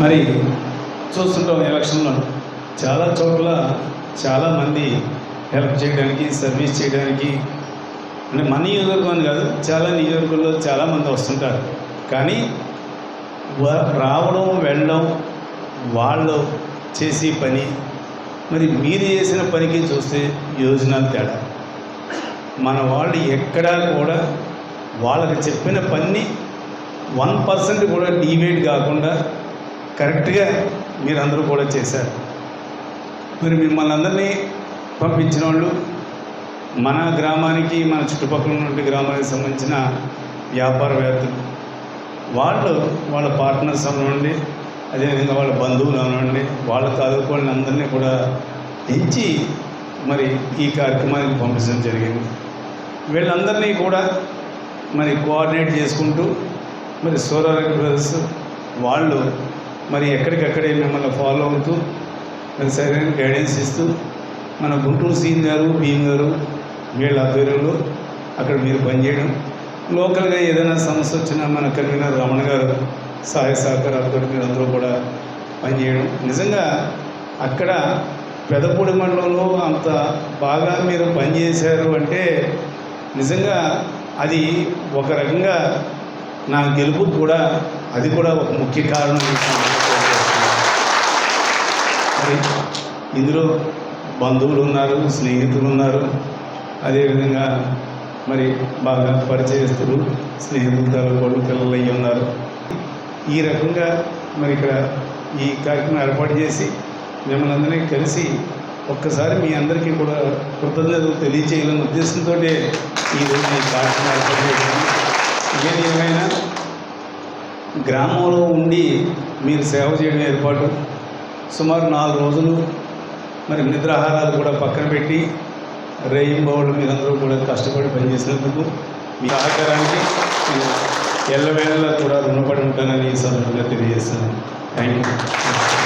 మరి చూస్తుంటాం ఎలక్షన్లో. చాలా చోట్ల చాలామంది హెల్ప్ చేయడానికి సర్వీస్ చేయడానికి. అంటే మన నియోజకవర్గం అని కాదు చాలా నియోజకవర్గంలో చాలామంది వస్తుంటారు. కానీ వ- రావడం వెళ్ళడం వాళ్ళు చేసే పని మరి మీరు చేసిన పనికి చూస్తే యోజనాలు తేడా. మన వాళ్ళు ఎక్కడా కూడా వాళ్ళకి చెప్పిన పని వన్ పర్సెంట్ కూడా డీవేట్ కాకుండా కరెక్ట్గా మీరందరూ కూడా చేశారు. మరి మిమ్మల్ని అందరినీ పంపించిన వాళ్ళు మన గ్రామానికి మన చుట్టుపక్కల ఉన్న గ్రామానికి సంబంధించిన వ్యాపారవేత్తలు వాళ్ళు వాళ్ళ పార్ట్నర్స్ అవ్వండి అదేవిధంగా వాళ్ళ బంధువులు అవ్వండి వాళ్ళ తాలూకు అందరినీ కూడా ఎంచి మరి ఈ కార్యక్రమానికి పంపించడం జరిగింది. వీళ్ళందరినీ కూడా మరి కోఆర్డినేట్ చేసుకుంటూ మరి సోరారెడ్డి బ్రదర్స్ వాళ్ళు మరి ఎక్కడికక్కడే మిమ్మల్ని ఫాలో అవుతూ మరి సరైన గైడెన్స్ ఇస్తూ మన గుంటూరు సీన్ గారు భీమ్ గారు వీళ్ళ ఆధ్వర్యంలో అక్కడ మీరు పనిచేయడం. లోకల్గా ఏదైనా సమస్య వచ్చినా మన కన్వీనర్ రమణ గారు సహాయ సహకారాలతో మీరు అందరూ కూడా పనిచేయడం. నిజంగా అక్కడ పెదపూడి మండలంలో అంత బాగా మీరు పనిచేశారు అంటే నిజంగా అది ఒక రకంగా నా గెలుపు కూడా అది కూడా ఒక ముఖ్య కారణం మరి ఇందులో బంధువులు ఉన్నారు స్నేహితులు ఉన్నారు. అదేవిధంగా మరి బాగా పరిచయస్తులు స్నేహితులతో కూడా పిల్లలు అయ్యి ఉన్నారు. ఈ రకంగా మరి ఇక్కడ ఈ కార్యక్రమం ఏర్పాటు చేసి మిమ్మల్ని అందరినీ కలిసి ఒక్కసారి మీ అందరికీ కూడా కృతజ్ఞతలు తెలియచేయాలనే ఉద్దేశంతో ఈరోజు ఈ కార్యక్రమం ఏర్పాటు చేశాను. ఏది ఏమైనా గ్రామంలో ఉండి మీరు సేవ చేయడం ఏర్పాటు. సుమారు నాలుగు రోజులు మరి నిద్రాహారాలు కూడా పక్కన పెట్టి రేయింబౌళ్ళు మీరందరూ కూడా కష్టపడి పనిచేసినందుకు మీ సహకారానికి నేను ఎల్లవేళలా కూడా రుణపడి ఉంటానని ఈ సందర్భంగా తెలియజేస్తాను థ్యాంక్ యూ